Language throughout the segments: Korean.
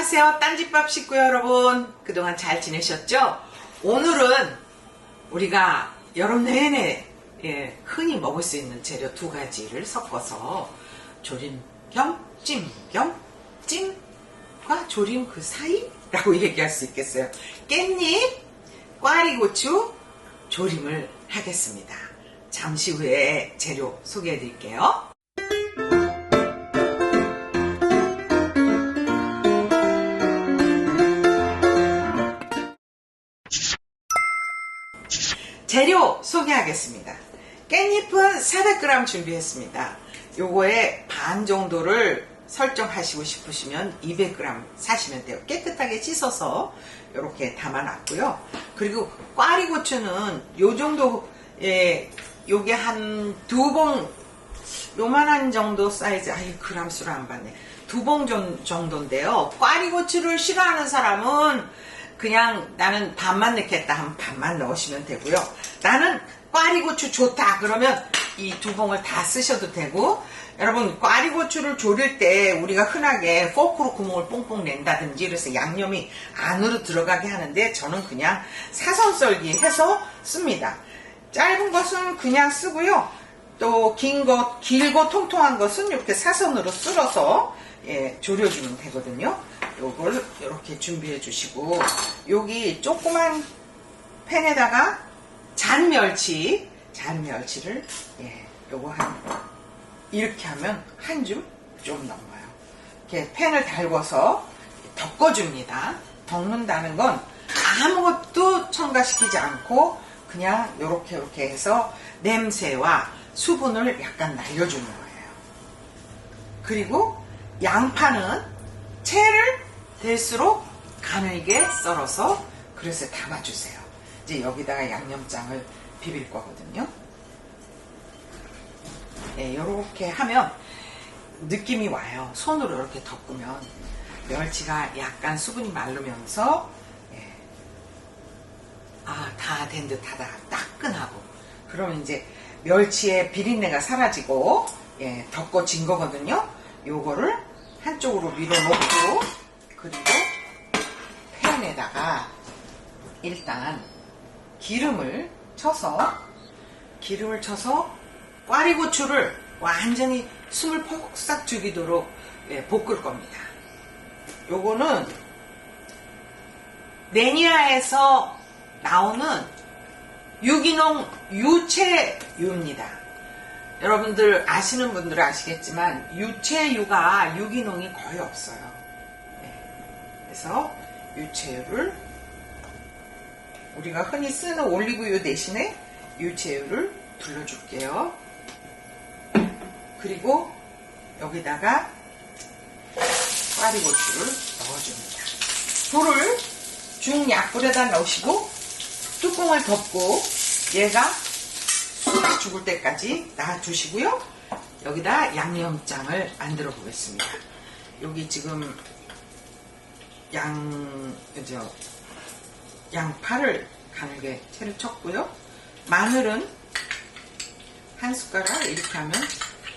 안녕하세요. 딴집밥 식구 여러분. 그동안 잘 지내셨죠? 오늘은 우리가 여름 내내 예, 흔히 먹을 수 있는 재료 두 가지를 섞어서 조림 겸 찜 겸 찜과 조림 그 사이 라고 얘기할 수 있겠어요. 깻잎, 꽈리고추 조림을 하겠습니다. 잠시 후에 재료 소개해 드릴게요. 재료 소개하겠습니다. 깻잎은 400g 준비했습니다. 요거에 반 정도를 설정하시고 싶으시면 200g 사시면 돼요. 깨끗하게 씻어서 이렇게 담아놨고요. 그리고 꽈리고추는 요 정도, 예, 요게 한 두 봉, 요만한 정도 사이즈, 아이, 그람 수를 안 봤네. 두 봉 정도인데요. 꽈리고추를 싫어하는 사람은 그냥 나는 반만 넣겠다 하면 반만 넣으시면 되고요. 나는 꽈리고추 좋다 그러면 이 두 봉을 다 쓰셔도 되고 여러분 꽈리고추를 조릴 때 우리가 흔하게 포크로 구멍을 뽕뽕 낸다든지 그래서 양념이 안으로 들어가게 하는데 저는 그냥 사선 썰기 해서 씁니다. 짧은 것은 그냥 쓰고요. 또 긴 것, 길고 통통한 것은 이렇게 사선으로 쓸어서 예, 졸여주면 되거든요. 요걸 이렇게 준비해 주시고 여기 조그만 팬에다가 잔멸치 잔멸치를 예, 요거 한 이렇게 하면 한 줌 좀 넘어요. 이렇게 팬을 달궈서 덮어줍니다. 덮는다는 건 아무것도 첨가시키지 않고 그냥 요렇게 요렇게 해서 냄새와 수분을 약간 날려주는 거예요. 그리고 양파는 채를 될수록 가늘게 썰어서 그릇에 담아주세요. 이제 여기다가 양념장을 비빌 거거든요. 네, 이렇게 하면 느낌이 와요. 손으로 이렇게 덮으면 멸치가 약간 수분이 마르면서 예. 아, 다 된 듯하다. 따끈하고. 그러면 이제 멸치의 비린내가 사라지고 예, 덮어진 거거든요. 요거를 한쪽으로 밀어 놓고 그리고 팬에다가 일단 기름을 쳐서 기름을 쳐서 꽈리고추를 완전히 숨을 폭삭 죽이도록 예, 볶을 겁니다. 요거는 레니아에서 나오는 유기농 유채유입니다. 여러분들 아시는 분들은 아시겠지만 유채유가 유기농이 거의 없어요. 네. 그래서 유채유를 우리가 흔히 쓰는 올리브유 대신에 유채유를 둘러줄게요. 그리고 여기다가 꽈리고추를 넣어줍니다. 불을 중약불에다 넣으시고 뚜껑을 덮고 얘가 죽을 때까지 놔두시고요. 여기다 양념장을 만들어 보겠습니다. 여기 지금 양, 저, 양파를 가늘게 채를 쳤고요. 마늘은 한 숟가락 이렇게 하면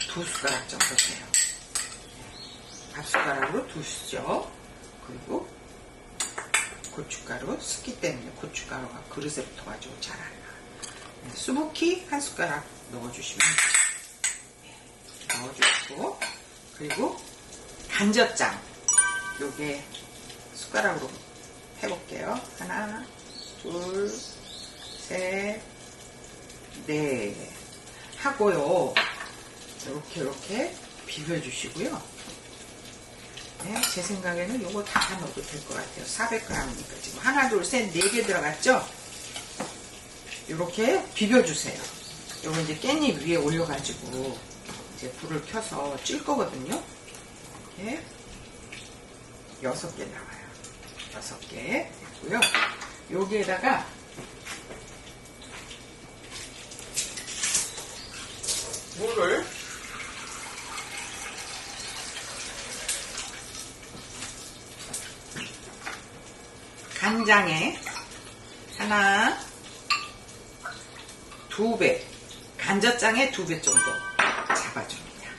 두 숟가락 정도 돼요. 밥 숟가락으로 두시죠. 그리고 고춧가루 습기 때문에 고춧가루가 그릇에 붙어가지고 잘 안 나. 네, 수북히 한 숟가락 넣어주시면 네, 넣어주시고 그리고 간젓장 요게 숟가락으로 해볼게요. 하나, 둘, 셋, 넷 하고요. 이렇게 이렇게 비벼주시고요. 네, 제 생각에는 이거 다 넣어도 될 것 같아요. 400g이니까 지금 하나, 둘, 셋, 네 개 들어갔죠? 이렇게 비벼주세요. 이거 이제 깻잎 위에 올려가지고 이제 불을 켜서 찔 거거든요. 이렇게 여섯 개 나와요. 여섯 개 됐고요. 여기에다가 물을 간장에 하나, 두 배, 간젓장에 두 배 정도 잡아줍니다.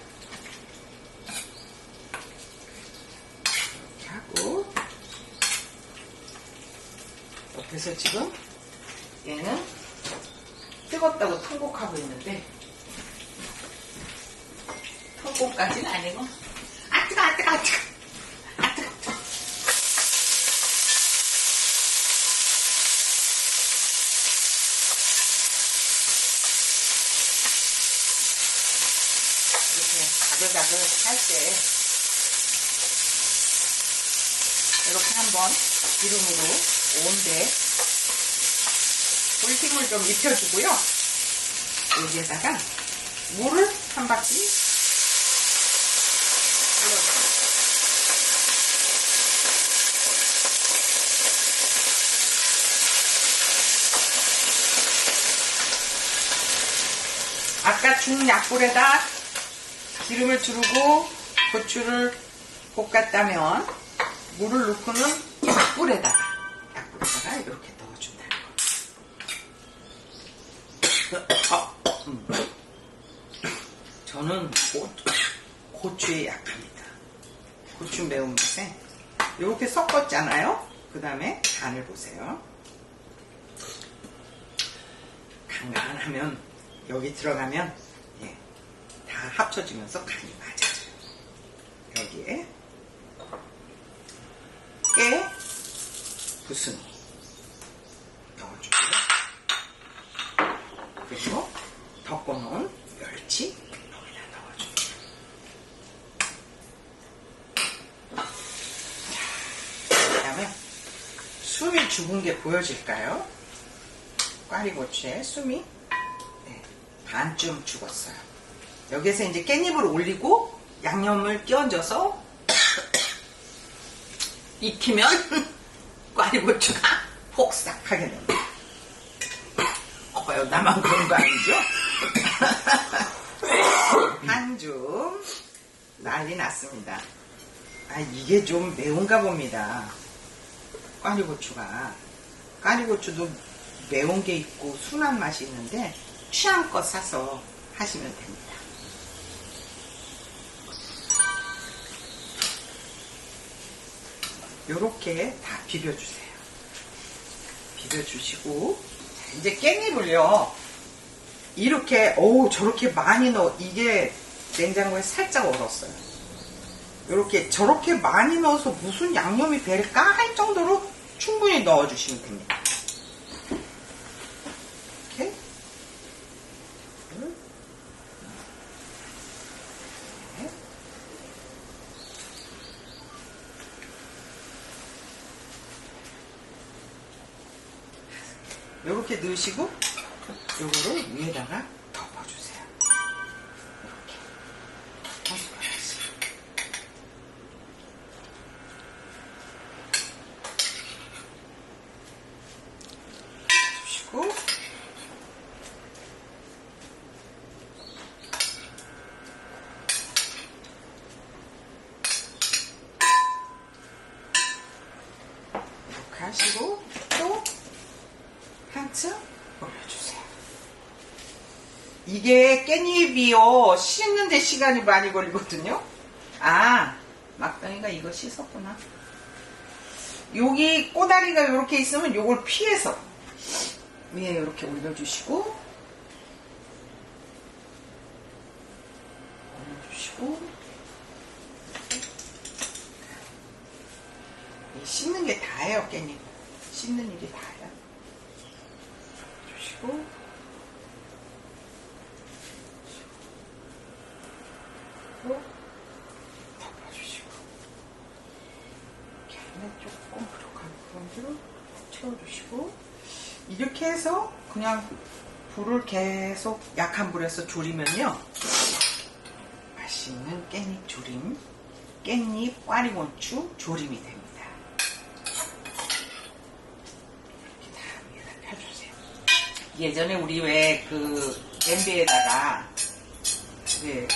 이렇게 하고 그래서 지금 얘는 뜨겁다고 통곡하고 있는데 통곡까지는 아니고 아 뜨거 아 뜨거 아 뜨거. 아 뜨거 이렇게 자글자글 할때 이렇게 한번 기름으로 온데 물힘을 좀 입혀주고요. 여기에다가 물을 한 바퀴. 아까 중 약불에다 기름을 두르고 고추를 볶았다면 물을 넣고는 약불에다가 약불에다가 이렇게 넣어준다는 거. 어, 음. 저는 고, 고추에 약합니다. 고추 매운맛에 이렇게 섞었잖아요. 그 다음에 간을 보세요. 간간 하면 여기 들어가면 예, 다 합쳐지면서 간이 맞아져요. 여기에 깨, 부순이 넣어주고요. 그리고 덮어놓은 멸치 여기다 넣어줍니다. 그 다음에 숨이 죽은 게 보여질까요? 꽈리고추에 숨이 네, 반쯤 죽었어요. 여기서 이제 깻잎을 올리고 양념을 끼얹어서 익히면 꽈리고추가 폭삭하게 됩니다. 어요 나만 그런 거 아니죠? 한줌 난리 났습니다. 아 이게 좀 매운가 봅니다. 꽈리고추가 꽈리고추도 매운 게 있고 순한 맛이 있는데 취향껏 사서 하시면 됩니다. 요렇게 다 비벼주세요. 비벼주시고 자, 이제 깻잎을요 이렇게 오 저렇게 많이 넣어 이게 냉장고에 살짝 얼었어요. 이렇게 저렇게 많이 넣어서 무슨 양념이 될까 할 정도로 충분히 넣어주시면 됩니다. 이렇게 둘, 넷, 이렇게 넣으시고 요거를 위에다가 덮어주세요. 이렇게 한 숟가락씩. 주시고 이렇게 하시고 또 한층 올려주세요. 이게 깻잎이요 씻는데 시간이 많이 걸리거든요. 아 막둥이가 이거 씻었구나. 여기 꼬다리가 이렇게 있으면 요걸 피해서 위에 이렇게 올려주시고 올려주시고 이 씻는 게 다예요 깻잎 씻는 일이 다예요 또 덮어주시고. 조금 부족한 부분들을 채워주시고 이렇게 해서 그냥 불을 계속 약한 불에서 졸이면요. 맛있는 깻잎 조림 깻잎 꽈리곤추 조림이 됩니다 이렇게 다 위에다 펴주세요 예전에 우리 왜 그 냄비에다가 왜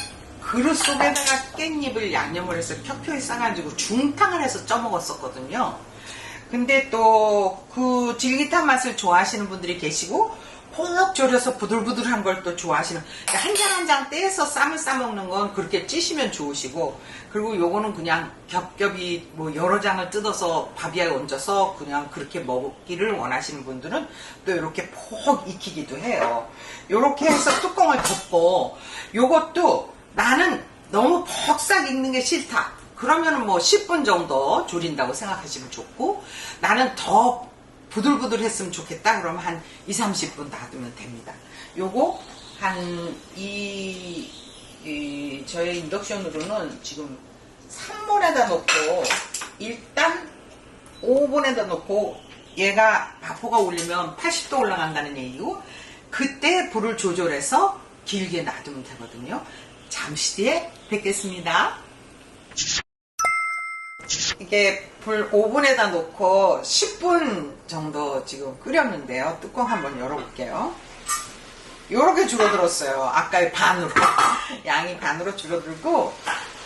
그릇 속에다가 깻잎을 양념을 해서 켜켜이 싸가지고 중탕을 해서 쪄먹었었거든요. 근데 또 그 질깃한 맛을 좋아하시는 분들이 계시고 푹 졸여서 부들부들한 걸 또 좋아하시는 한 장 한 장 떼서 쌈을 싸먹는 건 그렇게 찌시면 좋으시고 그리고 요거는 그냥 겹겹이 뭐 여러 장을 뜯어서 밥 위에 얹어서 그냥 그렇게 먹기를 원하시는 분들은 또 이렇게 푹 익히기도 해요. 요렇게 해서 뚜껑을 덮고 요것도 나는 너무 퍽싹 익는 게 싫다. 그러면은 뭐 10분 정도 졸인다고 생각하시면 좋고 나는 더 부들부들 했으면 좋겠다 그러면 한 2, 30분 놔두면 됩니다. 요거 한 이, 이 저의 인덕션으로는 지금 3분에다 놓고 일단 5분에다 놓고 얘가 바포가 올리면 80도 올라간다는 얘기고 그때 불을 조절해서 길게 놔두면 되거든요. 잠시 뒤에 뵙겠습니다. 이게 불 5분에다 놓고 10분 정도 지금 끓였는데요. 뚜껑 한번 열어볼게요. 요렇게 줄어들었어요. 아까의 반으로. 양이 반으로 줄어들고,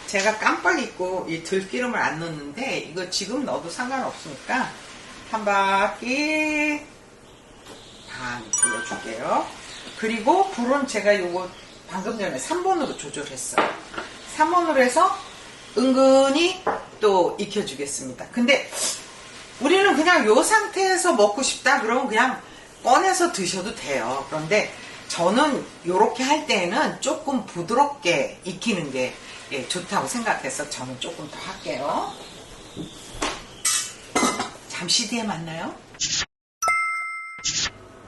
제가 깜빡 잊고 이 들기름을 안 넣었는데, 이거 지금 넣어도 상관없으니까, 한 바퀴 반 돌려줄게요. 그리고 불은 제가 요거 방금 전에 3번으로 조절했어요. 3번으로 해서 은근히 또 익혀주겠습니다. 근데 우리는 그냥 요 상태에서 먹고 싶다 그러면 그냥 꺼내서 드셔도 돼요. 그런데 저는 요렇게 할 때에는 조금 부드럽게 익히는 게 예, 좋다고 생각해서 저는 조금 더 할게요. 잠시 뒤에 만나요.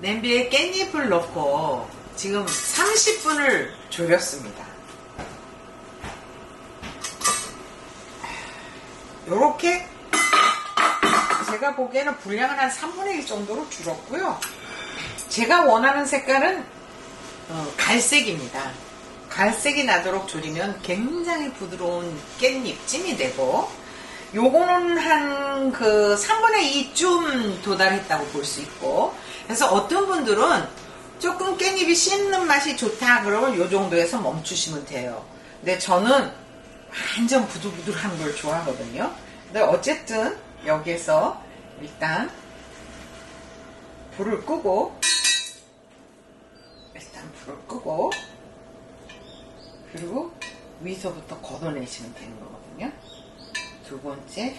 냄비에 깻잎을 넣고 지금 30분을 졸였습니다. 요렇게 제가 보기에는 분량은 한 3분의 1 정도로 줄었고요. 제가 원하는 색깔은 어, 갈색입니다. 갈색이 나도록 졸이면 굉장히 부드러운 깻잎 찜이 되고 요거는 한 그 3분의 2쯤 도달했다고 볼 수 있고 그래서 어떤 분들은 조금 깻잎이 씹는 맛이 좋다 그러면 요 정도에서 멈추시면 돼요. 근데 저는 완전 부들부들한 걸 좋아하거든요. 근데 어쨌든 여기에서 일단 불을 끄고 일단 불을 끄고 그리고 위서부터 걷어내시면 되는 거거든요. 두 번째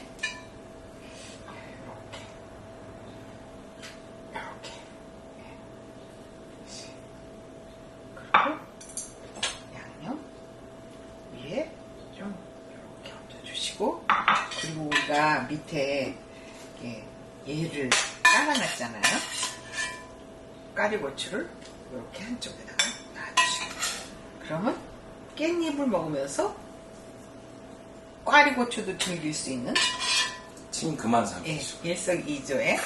이렇게 이렇게 그리고 양념 위에 좀 이렇게 얹어주시고 우리가 밑에 얘를 깔아놨잖아요. 까리고추를 이렇게 한쪽에다가 놔주시고 그러면 깻잎을 먹으면서 꽈리고추도 즐길 수 있는 침 그만 예, 삼키시고 일석이조의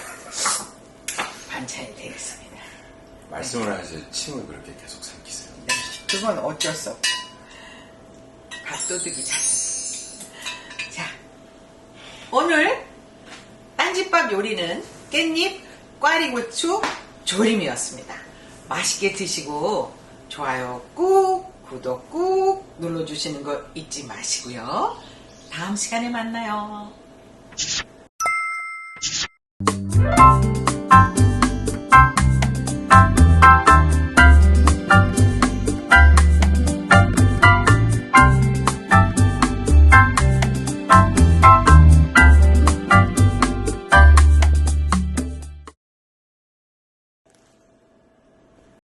반찬이 되겠습니다. 말씀을 하실 침을 그렇게 계속 삼키세요. 네, 그건 어쩔 수 없고 밥도둑이잖아. 자, 오늘 딴집밥 요리는 깻잎 꽈리고추 조림이었습니다. 맛있게 드시고 좋아요 꾹 구독 꾹 눌러주시는 거 잊지 마시고요. 다음 시간에 만나요.